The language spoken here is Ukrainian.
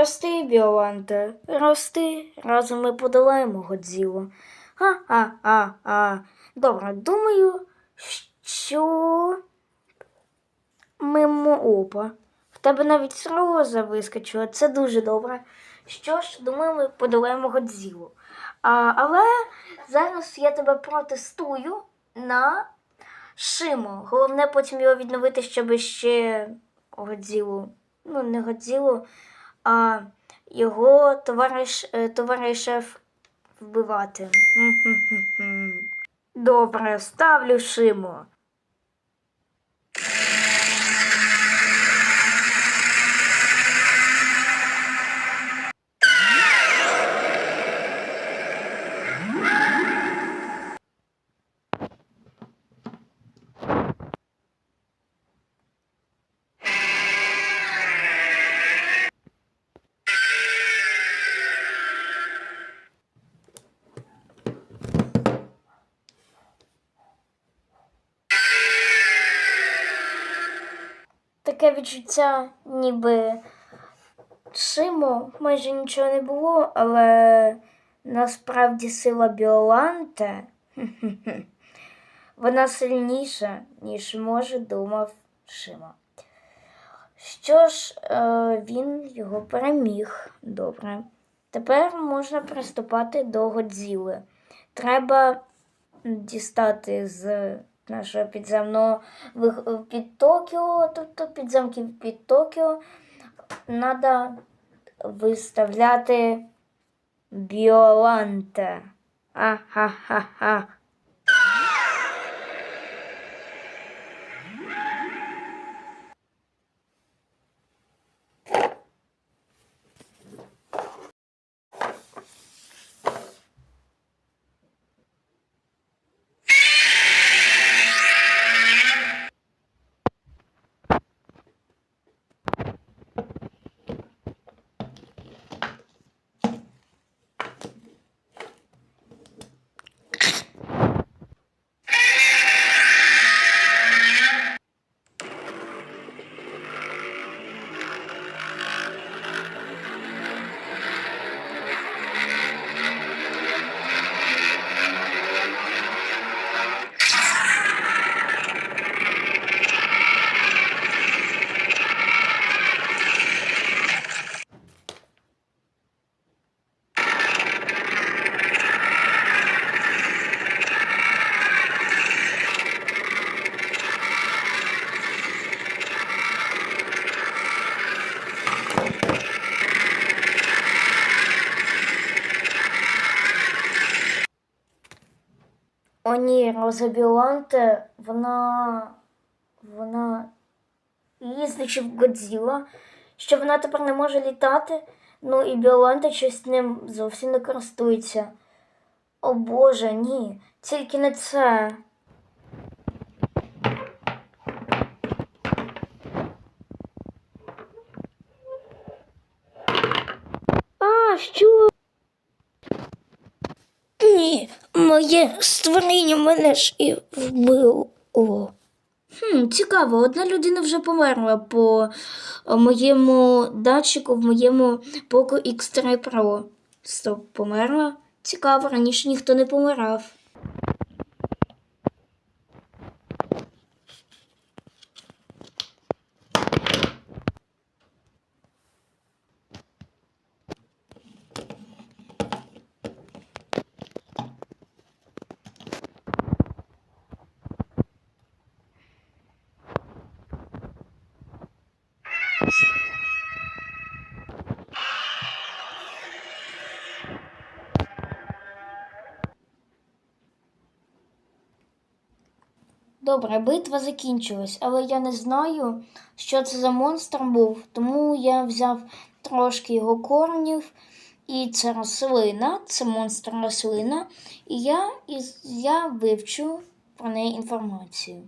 Рости, Біоланте, рости, разом ми подолаємо Годзілу. А-а-а-а. Добре, думаю, що мимо опа. В тебе навіть роза вискочила, це дуже добре. Що ж, думаю, ми подолаємо Годзілу. А, але зараз я тебе протестую на Шимо. Головне потім його відновити, щоб ще Годзілу. Ну, не Годзілу, а його товариш, е, товаришев вбивати. Добре, ставлю Шимо. Таке відчуття, ніби Шимо майже нічого не було, але насправді сила Біоланте вона сильніша, ніж може думав Шимо. Що ж, е, він його переміг. Добре. Тепер можна приступати до Годзіли. Треба дістати з нашого підземного вих- під Токіо, тобто підземків під Токіо, треба виставляти Біоланте. А-ха-ха-ха. О ні, Роза Біоланте, вона. вона. Її знищив Годзіла, що вона тепер не може літати, ну і Біоланте щось ним зовсім не користується. О Боже, ні, тільки не це. А, що? Ні, моє створіння мене ж і вбило. Хм, цікаво, одна людина вже померла по моєму датчику в моєму Poco X3 Pro. Стоп, померла? Цікаво, раніше ніхто не помирав. Добре, битва закінчилась, але я не знаю, що це за монстр був, тому я взяв трошки його корнів, і це рослина, це монстр рослина, і я, і я вивчу про неї інформацію.